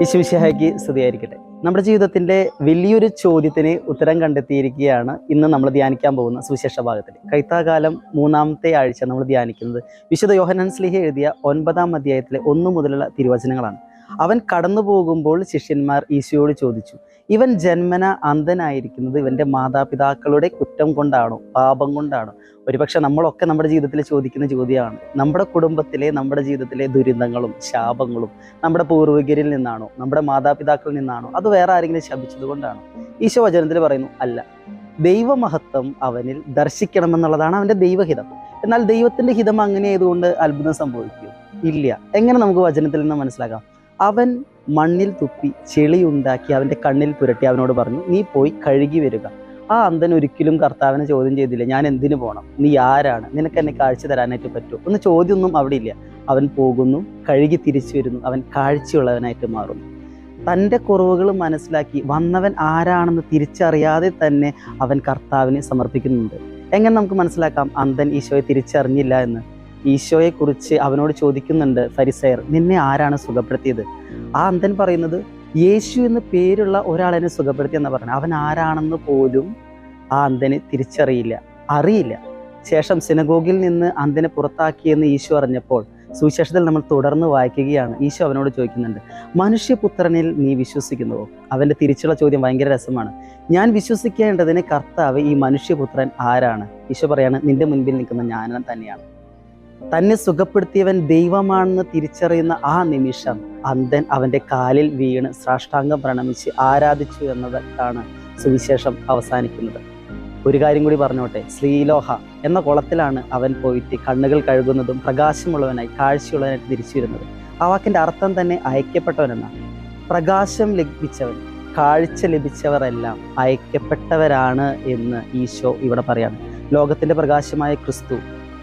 വിശ്വവിശാഖയ്ക്ക് സ്തുതിയായിരിക്കട്ടെ. നമ്മുടെ ജീവിതത്തിന്റെ വലിയൊരു ചോദ്യത്തിന് ഉത്തരം കണ്ടെത്തിയിരിക്കുകയാണ് ഇന്ന് നമ്മൾ ധ്യാനിക്കാൻ പോകുന്ന സുവിശേഷ ഭാഗത്തിൽ. കൈത്താകാലം മൂന്നാമത്തെ ആഴ്ച നമ്മൾ ധ്യാനിക്കുന്നത് വിശുദ്ധ യോഹനൻ സ്ലിഹ എഴുതിയ ഒൻപതാം അധ്യായത്തിലെ ഒന്നു മുതലുള്ള തിരുവചനങ്ങളാണ്. അവൻ കടന്നു പോകുമ്പോൾ ശിഷ്യന്മാർ ഈശോയോട് ചോദിച്ചു ഇവൻ ജന്മന അന്ധനായിരിക്കുന്നത് ഇവന്റെ മാതാപിതാക്കളുടെ കുറ്റം കൊണ്ടാണോ? പാപം കൊണ്ടാണോ? ഒരുപക്ഷെ നമ്മളൊക്കെ നമ്മുടെ ജീവിതത്തിൽ ചോദിക്കുന്ന ചോദ്യമാണ് നമ്മുടെ കുടുംബത്തിലെ നമ്മുടെ ജീവിതത്തിലെ ദുരിതങ്ങളും ശാപങ്ങളും നമ്മുടെ പൂർവികരിൽ നിന്നാണോ? നമ്മുടെ മാതാപിതാക്കളിൽ നിന്നാണോ? അത് വേറെ ആരെങ്കിലും ശപിച്ചത് കൊണ്ടാണോ? ഈശോ വചനത്തിൽ പറയുന്നു അല്ല ദൈവമഹത്വം അവനിൽ ദർശിക്കണമെന്നുള്ളതാണ് അവന്റെ ദൈവഹിതം. എന്നാൽ ദൈവത്തിന്റെ ഹിതം അങ്ങനെ ആയതുകൊണ്ട് അത്ഭുതം സംഭവിക്കും. ഇല്ല എങ്ങനെ നമുക്ക് വചനത്തിൽ നിന്ന് മനസ്സിലാക്കാം? അവൻ മണ്ണിൽ തുപ്പി ചെളിയുണ്ടാക്കി അവന്റെ കണ്ണിൽ പുരട്ടി അവനോട് പറഞ്ഞു നീ പോയി കഴുകി വരിക. ആ അന്ധൻ ഒരിക്കലും കർത്താവിനെ ചോദ്യം ചെയ്തില്ല. ഞാൻ എന്തിനു പോകണം നീ ആരാണ്? നിനക്ക് എന്നെ കാഴ്ച തരാനായിട്ട് പറ്റുമോ? ഒന്ന് ചോദ്യമൊന്നും അവിടെ ഇല്ല. അവൻ പോകുന്നു കഴുകി തിരിച്ചു വരുന്നു. അവൻ കാഴ്ചയുള്ളവനായിട്ട് മാറുന്നു. തന്റെ കുറവുകൾ മനസ്സിലാക്കി വന്നവൻ ആരാണെന്ന് തിരിച്ചറിയാതെ തന്നെ അവൻ കർത്താവിനെ സമർപ്പിക്കുന്നുണ്ട്. എങ്ങനെ നമുക്ക് മനസ്സിലാക്കാം? അന്ധൻ ഈശോയെ തിരിച്ചറിഞ്ഞില്ല എന്ന്. ഈശോയെ കുറിച്ച് അവനോട് ചോദിക്കുന്നുണ്ട് ഫരിസയർ നിന്നെ ആരാണ് സുഖപ്പെടുത്തിയത്? ആ അന്ധൻ പറയുന്നത് യേശു എന്ന് പേരുള്ള ഒരാളെന്നെ സുഖപ്പെടുത്തി എന്ന് പറഞ്ഞു അവൻ ആരാണെന്ന് പോലും ആ അന്ധന് തിരിച്ചറിയില്ല അറിയില്ല. ശേഷം സിനഗോഗിൽ നിന്ന് അന്ധനെ പുറത്താക്കിയെന്ന് ഈശോ അറിഞ്ഞപ്പോൾ സുവിശേഷത്തിൽ നമ്മൾ തുടർന്ന് വായിക്കുകയാണ്. ഈശോ അവനോട് ചോദിക്കുന്നുണ്ട് മനുഷ്യപുത്രനിൽ നീ വിശ്വസിക്കുന്നുവോ? അവന്റെ തിരിച്ചുള്ള ചോദ്യം ഭയങ്കര രസമാണ്. ഞാൻ വിശ്വസിക്കേണ്ടതിന് കർത്താവ് ഈ മനുഷ്യപുത്രൻ ആരാണ്? ഈശോ പറയാണ് നിന്റെ മുൻപിൽ നിൽക്കുന്ന ഞാൻ തന്നെയാണ്. തന്നെ സുഖപ്പെടുത്തിയവൻ ദൈവമാണെന്ന് തിരിച്ചറിയുന്ന ആ നിമിഷം അന്ധൻ അവന്റെ കാലിൽ വീണ് സാഷ്ടാംഗം പ്രണമിച്ച് ആരാധിച്ചു എന്നതാണ് സുവിശേഷം അവസാനിക്കുന്നത്. ഒരു കാര്യം കൂടി പറഞ്ഞോട്ടെ ശ്രീലോഹ എന്ന കുളത്തിലാണ് അവൻ പോയിട്ട് കണ്ണുകൾ കഴുകുന്നതും പ്രകാശമുള്ളവനായി കാഴ്ചയുള്ളവനായിട്ട് തിരിച്ചു വരുന്നത് ആ വാക്കിന്റെ അർത്ഥം തന്നെ അയക്കപ്പെട്ടവനെന്നാണ് പ്രകാശം ലഭിച്ചവൻ കാഴ്ച ലഭിച്ചവരെല്ലാം അയക്കപ്പെട്ടവരാണ് എന്ന് ഈശോ ഇവിടെ പറയാണ്. ലോകത്തിന്റെ പ്രകാശമായ ക്രിസ്തു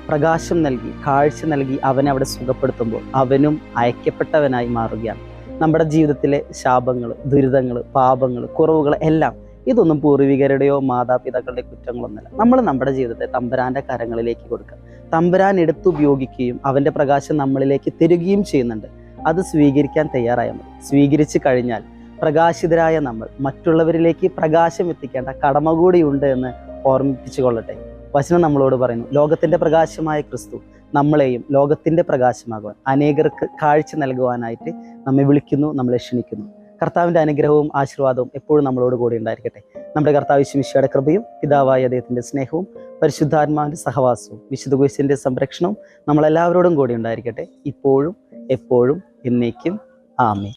പ്രകാശം നൽകി കാഴ്ച നൽകി അവനെ അവിടെ സുഖപ്പെടുത്തുമ്പോൾ അവനും അയക്കപ്പെട്ടവനായി മാറുകയാണ്. നമ്മുടെ ജീവിതത്തിലെ ശാപങ്ങൾ ദുരിതങ്ങൾ പാപങ്ങൾ കുറവുകൾ എല്ലാം ഇതൊന്നും പൂർവികരുടെയോ മാതാപിതാക്കളുടെ കുറ്റങ്ങളൊന്നുമല്ല നമ്മൾ നമ്മുടെ ജീവിതത്തെ തമ്പുരാന്റെ കരങ്ങളിലേക്ക് കൊടുക്കുക. തമ്പുരാൻ എടുത്തുപയോഗിക്കുകയും അവന്റെ പ്രകാശം നമ്മളിലേക്ക് തരികയും ചെയ്യുന്നുണ്ട്. അത് സ്വീകരിക്കാൻ തയ്യാറായാൽ മതി. സ്വീകരിച്ചു കഴിഞ്ഞാൽ പ്രകാശിതരായ നമ്മൾ മറ്റുള്ളവരിലേക്ക് പ്രകാശം എത്തിക്കേണ്ട കടമ കൂടിയുണ്ട് എന്ന് ഓർമ്മിപ്പിച്ചു കൊള്ളട്ടെ വചനം നമ്മളോട് പറയുന്നു ലോകത്തിന്റെ പ്രകാശമായ ക്രിസ്തു നമ്മളെയും ലോകത്തിന്റെ പ്രകാശമാകുവാൻ അനേകർക്ക് കാഴ്ച നൽകുവാനായിട്ട് നമ്മെ വിളിക്കുന്നു നമ്മളെ ക്ഷണിക്കുന്നു. കർത്താവിന്റെ അനുഗ്രഹവും ആശീർവാദവും എപ്പോഴും നമ്മളോട് കൂടി ഉണ്ടായിരിക്കട്ടെ. നമ്മുടെ കർത്താവ് ശിമിഷയുടെ കൃപയും പിതാവായ അദ്ദേഹത്തിന്റെ സ്നേഹവും പരിശുദ്ധാത്മാവിന്റെ സഹവാസവും വിശുദ്ധ കുശിന്റെ സംരക്ഷണവും നമ്മളെല്ലാവരോടും കൂടി ഉണ്ടായിരിക്കട്ടെ. ഇപ്പോഴും എപ്പോഴും എന്നേക്കും. ആമേ